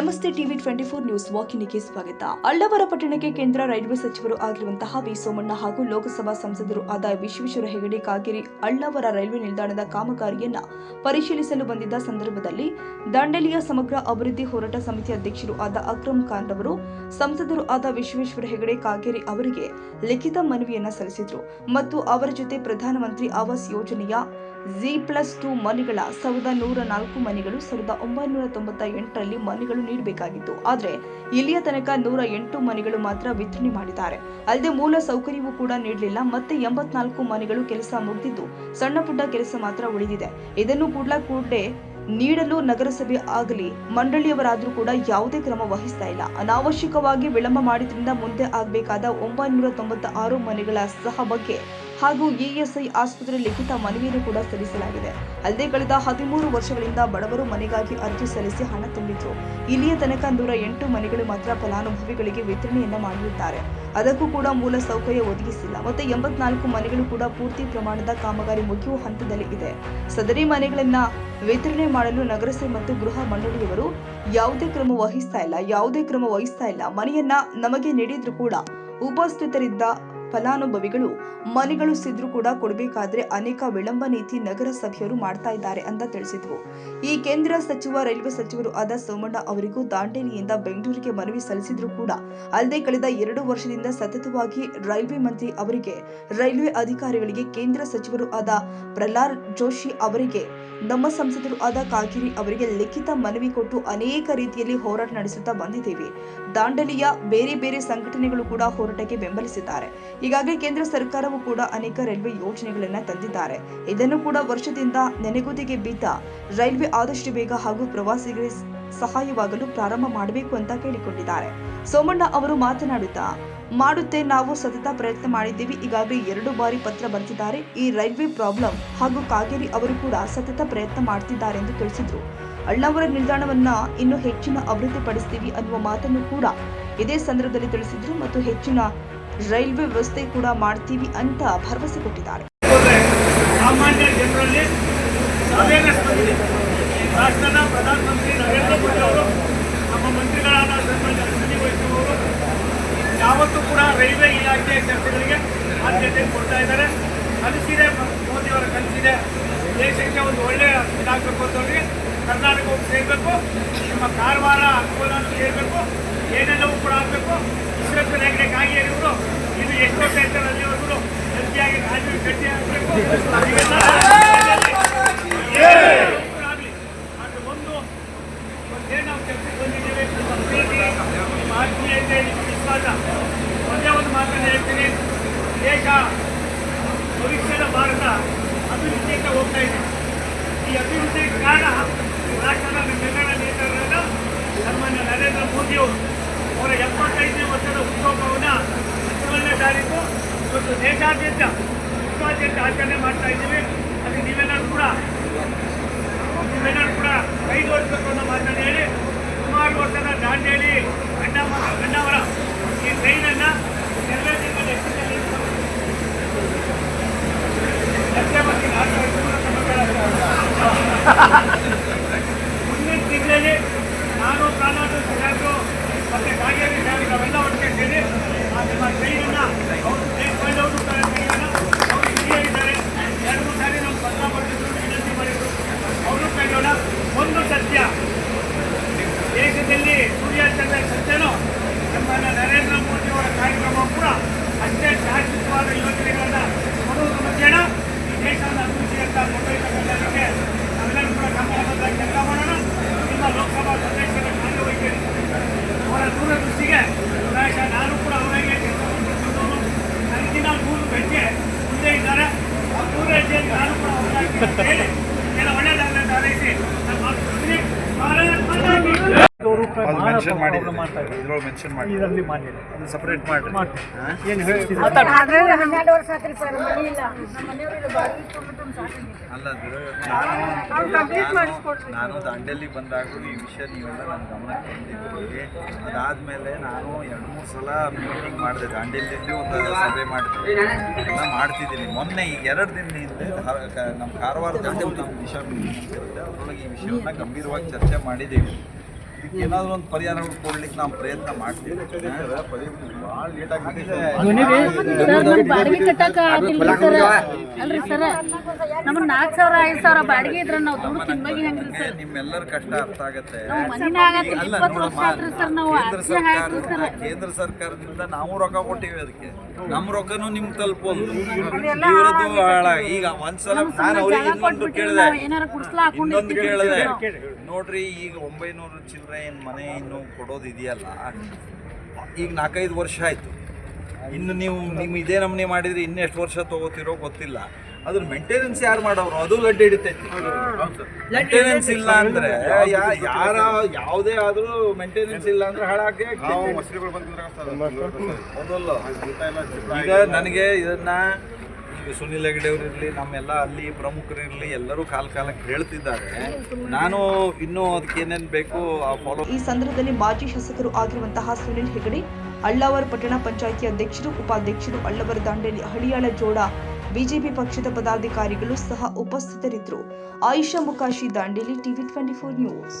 ನಮಸ್ತೆ TV twenty four news ವಾಕಿನಿಗೆ ಸ್ವಾಗತ. ಅಳ್ಳವರ ಪಟ್ಟಣಕ್ಕೆ ಕೇಂದ್ರ ರೈಲ್ವೆ ಸಚಿವರು ಆಗಿರುವಂತಹ ವಿ ಸೋಮಣ್ಣ ಹಾಗೂ ಲೋಕಸಭಾ ಸಂಸದರು ಆದ ವಿಶ್ವೇಶ್ವರ ಹೆಗಡೆ ಕಾಗೇರಿ ಅಳ್ಳವರ ರೈಲ್ವೆ ನಿಲ್ದಾಣದ ಕಾಮಗಾರಿಯನ್ನ ಪರಿಶೀಲಿಸಲು ಬಂದಿದ್ದ ಸಂದರ್ಭದಲ್ಲಿ ದಾಂಡೇಲಿಯ ಸಮಗ್ರ ಅಭಿವೃದ್ಧಿ ಹೋರಾಟ ಸಮಿತಿ ಅಧ್ಯಕ್ಷರು ಆದ ಅಕ್ರಮ್ ಖಾನ್ ರವರು, ಸಂಸದರು ಆದ ವಿಶ್ವೇಶ್ವರ ಹೆಗಡೆ ಕಾಗೇರಿ ಅವರಿಗೆ ಲಿಖಿತ ಮನವಿಯನ್ನ ಸಲ್ಲಿಸಿದರು. ಮತ್ತು ಅವರ ಜೊತೆ ಪ್ರಧಾನಮಂತ್ರಿ ಆವಾಸ್ ಯೋಜನೆಯ ಜಿ ಪ್ಲಸ್ ಟು ಮನೆಗಳ ಸಾವಿರದ ನೂರ ನಾಲ್ಕು ಮನೆಗಳು ಸಾವಿರದ ಒಂಬೈನೂರ ತೊಂಬತ್ತ ಎಂಟರಲ್ಲಿ ಮನೆಗಳು ನೀಡಬೇಕಾಗಿತ್ತು. ಆದರೆ ಇಲ್ಲಿಯ ತನಕ ನೂರ ಎಂಟು ಮನೆಗಳು ಮಾತ್ರ ವಿತರಣೆ ಮಾಡಿದ್ದಾರೆ. ಅಲ್ಲದೆ ಮೂಲ ಸೌಕರ್ಯವೂ ಕೂಡ ನೀಡಲಿಲ್ಲ. ಮತ್ತೆ ಎಂಬತ್ನಾಲ್ಕು ಮನೆಗಳು ಕೆಲಸ ಮುಗಿದಿದ್ದು ಸಣ್ಣ ಪುಟ್ಟ ಕೆಲಸ ಮಾತ್ರ ಉಳಿದಿದೆ. ಇದನ್ನು ಕೂಡಲೇ ಕೂಡಲೇ ನೀಡಲು ನಗರಸಭೆ ಆಗಲಿ, ಮಂಡಳಿಯವರಾದರೂ ಕೂಡ ಯಾವುದೇ ಕ್ರಮ ವಹಿಸ್ತಾ ಇಲ್ಲ. ಅನಾವಶ್ಯಕವಾಗಿ ವಿಳಂಬ ಮಾಡಿದ್ರಿಂದ ಮುಂದೆ ಆಗಬೇಕಾದ ಒಂಬೈನೂರ ತೊಂಬತ್ತ ಆರು ಮನೆಗಳ ಸಹ ಬಗ್ಗೆ ಹಾಗೂ ಇಎಸ್ಐ ಆಸ್ಪತ್ರೆ ಲಿಖಿತ ಮನವಿಯನ್ನು ಕೂಡ ಸಲ್ಲಿಸಲಾಗಿದೆ. ಅಲ್ಲದೆ ಕಳೆದ ಹದಿಮೂರು ವರ್ಷಗಳಿಂದ ಬಡವರು ಮನೆಗಾಗಿ ಅರ್ಜಿ ಸಲ್ಲಿಸಿ ಹಣ ತುಂಬಿದ್ರು ಇಲ್ಲಿಯ ತನಕ ನೂರ ಎಂಟು ಮನೆಗಳು ಮಾತ್ರ ಫಲಾನುಭವಿಗಳಿಗೆ ವಿತರಣೆಯನ್ನ ಮಾಡಿರುತ್ತಾರೆ. ಅದಕ್ಕೂ ಕೂಡ ಮೂಲ ಸೌಕರ್ಯ ಒದಗಿಸಿಲ್ಲ. ಮತ್ತೆ ಎಂಬತ್ನಾಲ್ಕು ಮನೆಗಳು ಕೂಡ ಪೂರ್ತಿ ಪ್ರಮಾಣದ ಕಾಮಗಾರಿ ಮುಗಿಯುವ ಹಂತದಲ್ಲಿ ಇದೆ. ಸದರಿ ಮನೆಗಳನ್ನ ವಿತರಣೆ ಮಾಡಲು ನಗರಸಭೆ ಮತ್ತು ಗೃಹ ಮಂಡಳಿಯವರು ಯಾವುದೇ ಕ್ರಮ ವಹಿಸ್ತಾ ಇಲ್ಲ, ಯಾವುದೇ ಕ್ರಮ ವಹಿಸ್ತಾ ಇಲ್ಲ. ಮನೆಯನ್ನ ನಮಗೆ ನೀಡಿದ್ರು ಕೂಡ ಉಪಸ್ಥಿತರಿದ್ದ ಫಲಾನುಭವಿಗಳು ಮನೆಗಳು ಸಿದ್ರು ಕೂಡ ಕೊಡಬೇಕಾದ್ರೆ ಅನೇಕ ವಿಳಂಬ ನೀತಿ ನಗರಸಭೆಯವರು ಮಾಡ್ತಾ ಇದ್ದಾರೆ ಅಂತ ತಿಳಿಸಿದ್ರು. ಈ ಕೇಂದ್ರ ಸಚಿವ, ರೈಲ್ವೆ ಸಚಿವರು ಆದ ಸೋಮಣ್ಣ ಅವರಿಗೂ ದಾಂಡೇಲಿಯಿಂದ ಬೆಂಗಳೂರಿಗೆ ಮನವಿ ಸಲ್ಲಿಸಿದ್ರು ಕೂಡ. ಅಲ್ಲದೆ ಕಳೆದ ಎರಡು ವರ್ಷದಿಂದ ಸತತವಾಗಿ ರೈಲ್ವೆ ಮಂತ್ರಿ ಅವರಿಗೆ, ರೈಲ್ವೆ ಅಧಿಕಾರಿಗಳಿಗೆ ಕೇಂದ್ರ ಸಚಿವರು ಆದ ಪ್ರಹ್ಲಾದ್ ಜೋಶಿ ಅವರಿಗೆ, ನಮ್ಮ ಸಂಸದರು ಆದ ಕಾಗಿರಿ ಅವರಿಗೆ ಲಿಖಿತ ಮನವಿ ಕೊಟ್ಟು ಅನೇಕ ರೀತಿಯಲ್ಲಿ ಹೋರಾಟ ನಡೆಸುತ್ತಾ ಬಂದಿದ್ದೇವೆ. ದಾಂಡಲಿಯ ಬೇರೆ ಬೇರೆ ಸಂಘಟನೆಗಳು ಕೂಡ ಹೋರಾಟಕ್ಕೆ ಬೆಂಬಲಿಸಿದ್ದಾರೆ. ಈಗಾಗಲೇ ಕೇಂದ್ರ ಸರ್ಕಾರವು ಕೂಡ ಅನೇಕ ರೈಲ್ವೆ ಯೋಜನೆಗಳನ್ನ ತಂದಿದ್ದಾರೆ. ಇದನ್ನು ಕೂಡ ವರ್ಷದಿಂದ ನೆನೆಗುದಿಗೆ ಬಿದ್ದ ರೈಲ್ವೆ ಆದಷ್ಟು ಬೇಗ ಹಾಗೂ ಪ್ರವಾಸಿಗರಿಗೆ ಸಹಾಯವಾಗಲು ಪ್ರಾರಂಭ ಮಾಡಬೇಕು ಅಂತ ಕೇಳಿಕೊಂಡಿದ್ದಾರೆ. ಸೋಮಣ್ಣ ಅವರು ಮಾತನಾಡುತ್ತಾ, ಮಾಡುತ್ತೆ ನಾವು ಸತತ ಪ್ರಯತ್ನ ಮಾಡಿದ್ದೀವಿ. ಈಗಾಗಲೇ ಎರಡು ಬಾರಿ ಪತ್ರ ಬರೆದಿದ್ದಾರೆ ಈ ರೈಲ್ವೆ ಪ್ರಾಬ್ಲಮ್ ಹಾಗೂ ಕಾಗೇರಿ ಅವರು ಕೂಡ ಸತತ ಪ್ರಯತ್ನ ಮಾಡ್ತಿದ್ದಾರೆ ಎಂದು ತಿಳಿಸಿದರು. ಅಳ್ಳಾವರ ನಿಲ್ದಾಣವನ್ನ ಇನ್ನೂ ಹೆಚ್ಚಿನ ಅಭಿವೃದ್ಧಿಪಡಿಸ್ತೀವಿ ಅನ್ನುವ ಮಾತನ್ನು ಕೂಡ ಇದೇ ಸಂದರ್ಭದಲ್ಲಿ ತಿಳಿಸಿದ್ರು. ಮತ್ತು ಹೆಚ್ಚಿನ ರೈಲ್ವೆ ವ್ಯವಸ್ಥೆ ಕೂಡ ಮಾಡ್ತೀವಿ ಅಂತ ಭರವಸೆ ಕೊಟ್ಟಿದ್ದಾರೆ. ಸಾಮಾನ್ಯ ಜನರಲ್ಲಿ ರಾಷ್ಟ್ರದ ಪ್ರಧಾನಮಂತ್ರಿ ನರೇಂದ್ರ ಮೋದಿ ಅವರು, ನಮ್ಮ ಮಂತ್ರಿಗಳಾದ ಅವರು ಯಾವತ್ತೂ ಕೂಡ ರೈಲ್ವೆ ಇಲಾಖೆ ಕೆಲಸಗಳಿಗೆ ಆದ್ಯತೆ ಕೊಡ್ತಾ ಇದ್ದಾರೆ. ಕಲಿಸಿದೆ ಮೋದಿಯವರ ಕಲಿಸಿದೆ. ದೇಶಕ್ಕೆ ಒಂದು ಒಳ್ಳೆಯ ಇದಾಗಬೇಕು ಅಂತವ್ರಿಗೆ ಕರ್ನಾಟಕ ಹೋಗಿ ಸೇರಬೇಕು. ನಮ್ಮ ಕಾರವಾರ ಅನುಕೂಲ ಸೇರಬೇಕು. ಏನೆಲ್ಲವೂ ಕೂಡ ಆಗಬೇಕು. ವಿಶ್ವೇಶ್ವರ ಹೆಗಡೆ ಕಾಗೇರಿಯವರು ಇದು ಎಷ್ಟೋ ಸೆಂಟರ್ ಅಲ್ಲಿವರೆಗೂ ಗಟ್ಟಿಯಾಗಿ ರಾಜೀವ್ ಗಟ್ಟಿ ಆಗಬೇಕು ಆಗಲಿ ಆದರೆ ಒಂದು ಒಂದೇ ನಾವು ಕೆಲಸಕ್ಕೆ ಬಂದಿದ್ದೇವೆ ನಮ್ಮ ಪ್ರೀತಿ ನಿಮ್ಮ ಆತ್ಮೀಯತೆ ನಿಮ್ಮ ವಿಶ್ವಾಸ ಒಂದೇ ಒಂದು ಮಾತನ್ನು ಹೇಳ್ತೀನಿ ದೇಶ ಭವಿಷ್ಯದ ಭಾರತ ಅಭಿವೃದ್ಧಿಯಿಂದ ಹೋಗ್ತಾ ಇದೆ ಈ ಅಭಿವೃದ್ಧಿಗೆ ಕಾರಣ ಈ ರಾಷ್ಟ್ರದ ನಮ್ಮೆಲ್ಲರ ನೇತೃತ್ವದ ಸನ್ಮಾನ್ಯ ನರೇಂದ್ರ ಮೋದಿಯವರು ಅವರ ಎಪ್ಪತ್ತೈದನೇ ವರ್ಷದ ಹುಟ್ಟುಹಬ್ಬವನ್ನು ಹದಿನೇಳನೇ ತಾರೀಕು ಇವತ್ತು ದೇಶಾದ್ಯಂತ ವಿಶ್ವಾದ್ಯಂತ ಆಚರಣೆ ಮಾಡ್ತಾ ಇದ್ದೀವಿ ಅದಕ್ಕೆ ನೀವೆಲ್ಲರೂ ಕೂಡ ನೀವೆಲ್ಲರೂ ಕೂಡ ಕೈ ಜೋಡಿಸಬೇಕು ಅನ್ನೋ ಮಾತನ್ನು ಹೇಳಿ ಸುಮಾರು ವರ್ಷದ ದಾಂಡೇಲಿ ಗಂಡಮ ಗಂಡವರ ಈ ಟ್ರೈನನ್ನು ಎರಡೇ ತಿಂಗಳ ಹೆಚ್ಚಿನಲ್ಲಿ ಲಕ್ಷಪತಿ ಮುಂದಿನ ತಿಂಗಳಲ್ಲಿ ನಾನು ಪ್ರಾಣಾಟು ಸಿದ್ಧಾರ್ಥು ಮತ್ತು ಕಾಗೇರಿ ಶಾಲೆಗೆ ಅವೆಲ್ಲ ಒಟ್ಟಿಗೆ ಸೇರಿ ಆ ನಿಮ್ಮ ಟ್ರೈನನ್ನು ಅವರು ತೆಗೆದುಕೊಂಡವರು ಟ್ರೈನನ್ನು ಅವರು ಹಿರಿಯರಿದ್ದಾರೆ ಎರಡು ಮೂರು ಸಾರಿ ನಾವು ಪತ್ರ ಬರೆದಿದ್ರು ವಿನಂತಿ ಮಾಡಿದ್ರು ಅವರು ಕೈಯೋಣ ಒಂದು ಸತ್ಯ ದೇಶದಲ್ಲಿ ಸೂರ್ಯಾಚಂದ್ರ ಸತ್ಯನೋ ಸನ್ಮಾನ್ಯ ನರೇಂದ್ರ ಮೋದಿ ಅವರ ಕಾರ್ಯಕ್ರಮ ಕೂಡ ಅಷ್ಟೇ ಶಾಶ್ವತವಾದ ಯೋಜನೆಗಳನ್ನ ಕೊಡುವುದರ ಮುಖೇನ ಈ ದೇಶವನ್ನು ಅಭಿವೃದ್ಧಿಯತ್ತ ಕೊಂಡೊಯ್ತಕ್ಕಂಥದ್ದಕ್ಕೆ ನಾವೆಲ್ಲರೂ ಕೂಡ ಕ್ರಮಬದ್ಧವಾಗಿ ಕೆಲಸ ಮಾಡೋಣ ನಿಮ್ಮ ಲೋಕಸಭಾ ಸದಸ್ಯರ ಕಾರ್ಯವೈಖರಿ ಅವರ ದೂರದೃಷ್ಟಿಗೆ ಪ್ರಾಯಶಃ ನಾನು ಕೂಡ ಅವರಿಗೆ ಕೆಲಸ ಮಾಡಿಕೊಂಡು ನನಗಿನ ಮೂರು ಹೆಜ್ಜೆ ಮುಂದೆ ಇದ್ದಾರೆ ಆ ಮೂರು ಹೆಜ್ಜೆಯಲ್ಲಿ ನಾನು ಕೂಡ ಅವರಾಗಿ ಅಂತ ಹೇಳಿ ಎಲ್ಲ ಒಳ್ಳೆಯದಾಗಲಿ ಅಂತ ಹಾರೈಸಿ ನಾನು ಮಾತುಕೊಳ್ತೀನಿ ಭಾರತ್ ಮಾತಾ ಕೀ ಜೈ. ಅದು ಮೆನ್ಷನ್ ಮಾಡಿದ್ದೀನಿ ಇದ್ರೊಳಗೆ ಮೆನ್ಷನ್ ಮಾಡಿ ಇದರಲ್ಲಿ ಮಾಡಿದೆ ಅದನ್ನ ಸಪ್ರೇಟ್ ಏನು ಹನ್ನೆರಡು ವರ್ಷ ಆತ್ರಿ ಸರ್ ಮನೆ ಇಲ್ಲ. ನಮ್ಮ ಅಲ್ಲ ನಾನು ದಾಂಡೇಲಿ ಬಂದಾಗ ಈ ವಿಷಯ ನೀವೆಲ್ಲ ನನ್ನ ಗಮನಕ್ಕೆ ತಂದಿದ್ದೀವಿ ಅದಾದಮೇಲೆ ನಾನು ಎರಡು ಮೂರು ಸಲ ಮೀಟಿಂಗ್ ಮಾಡಿದೆ. ದಾಂಡೇಲಿಯಲ್ಲಿ ಒಂದು ಸಭೆ ಮಾಡಿದೆ ಎಲ್ಲ ಮಾಡ್ತಿದ್ದೀನಿ. ಮೊನ್ನೆ ಈಗ ಎರಡು ದಿನ ಹಿಂದೆ ನಮ್ಮ ಕಾರವಾರ ನಮ್ಮ ವಿಷಯ ಇರುತ್ತೆ ಅದರೊಳಗೆ ಈ ವಿಷಯವನ್ನು ಗಂಭೀರವಾಗಿ ಚರ್ಚೆ ಮಾಡಿದ್ದೀವಿ. ಇದಕ್ಕೆ ಏನಾದರೂ ಒಂದು ಪರಿಹಾರ ಕೊಡ್ಲಿಕ್ಕೆ ನಾವು ಪ್ರಯತ್ನ ಮಾಡ್ತೀವಿ. ಸರ್ ನಮ್ ಬಾಡಿಗೆ ಕಟ್ಟಕ ಆಗಿಲ್ಲ ಸರ್. ಅಲ್ರಿ ಸರ್ ನಮ್ಮನ್ನ ನಾಲ್ಕು ಸಾವಿರ ಐದು ಸಾವಿರ ಬಾಡಿಗೆ ಇದ್ರೆ ನಾವು ದುಡ್ಡು ಹೆಂಗ್ರಿ ನಿಮ್ಮೆಲ್ಲರ ಕಷ್ಟ ಅರ್ಥ ಆಗತ್ತೆ. ನಾವು ಮನಿನಾಗ ಅಲ್ಲ ಇಪ್ಪತ್ತು ವರ್ಷ ನೋಡಮ್ಮ, ಸರ್ ನಾವು ಕೇಂದ್ರ ಅರ್ಜಿ ಹಾಕ್ರಿ ಸರ್. ಕೇಂದ್ರ ಸರ್ಕಾರದಿಂದ ನಾವು ರೊಕ್ಕ ಕೊಟ್ಟಿವಿ ಅದಕ್ಕೆ. ನಮ್ಮ ರೊಕ್ಕನು ನಿಮ್ ತಲುಪೋದು ಇವರದ್ದು ಹಾಳಾಗಿ ಈಗ ಒಂದ್ಸಲ ನಾನು ಅವ್ರಿಗೆ ಇನ್ನೊಂದು ಇನ್ನೊಂದು ಕೇಳಿದೆ. ನೋಡ್ರಿ ಈಗ ಒಂಬೈನೂರು ಚಿಲ್ಲರೆ ಏನು ಮನೆ ಇನ್ನು ಕೊಡೋದಿದೆಯಲ್ಲ ಈಗ ನಾಲ್ಕೈದು ವರ್ಷ ಆಯಿತು. ಇನ್ನು ನೀವು ನಿಮ್ಮ ಇದೇ ನಮೂನೆ ಇನ್ನು ಎಷ್ಟು ವರ್ಷ ತೊಗೋತಿರೋ ಗೊತ್ತಿಲ್ಲ. ಅದ್ರ ಮೇಂಟೆನೆನ್ಸ್ ಯಾರು ಮಾಡೋರು? ಅದು ಗಡ್ಡೆ ಹಿಡಿತೈತಿ. ಮೇಂಟೆನೆನ್ಸ್ ಇಲ್ಲ ಅಂದ್ರೆ ಯಾರ ಯಾವುದೇ ಆದ್ರೂ ಮೇಂಟೆನೆನ್ಸ್ ಇಲ್ಲ ಅಂದ್ರೆ ಹಾಳಾಗಿ ಈಗ ನನಗೆ ಇದನ್ನ ಈಗ ಸುನಿಲ್ ಹೆಗ್ಡೆ ಅವರು ಇರಲಿ, ನಮ್ಮೆಲ್ಲ ಅಲ್ಲಿ ಪ್ರಮುಖರಿರಲಿ ಎಲ್ಲರೂ ಕಾಲ ಕಾಲಕ್ಕೆ ಹೇಳ್ತಿದ್ದಾರೆ. ನಾನು ಇನ್ನೂ ಅದಕ್ಕೆ ಏನೇನು ಬೇಕು ಫಾಲೋ ಈ ಸಂದರ್ಭದಲ್ಲಿ ಮಾಜಿ ಶಾಸಕರು ಆಗಿರುವಂತಹ ಸುನಿಲ್ ಹೆಗಡೆ, ಅಳ್ಳಾವರ ಪಟ್ಟಣ ಪಂಚಾಯಿತಿ ಅಧ್ಯಕ್ಷರು, ಉಪಾಧ್ಯಕ್ಷರು ಅಳ್ಳವರ ದಾಂಡೇಲಿ ಹಳಿಯಾಳ ಜೋಡ ಬಿಜೆಪಿ ಪಕ್ಷದ ಪದಾಧಿಕಾರಿಗಳು ಸಹ ಉಪಸ್ಥಿತರಿದ್ದರು. Ayisha Mukashi, Dandeli TV twenty four news.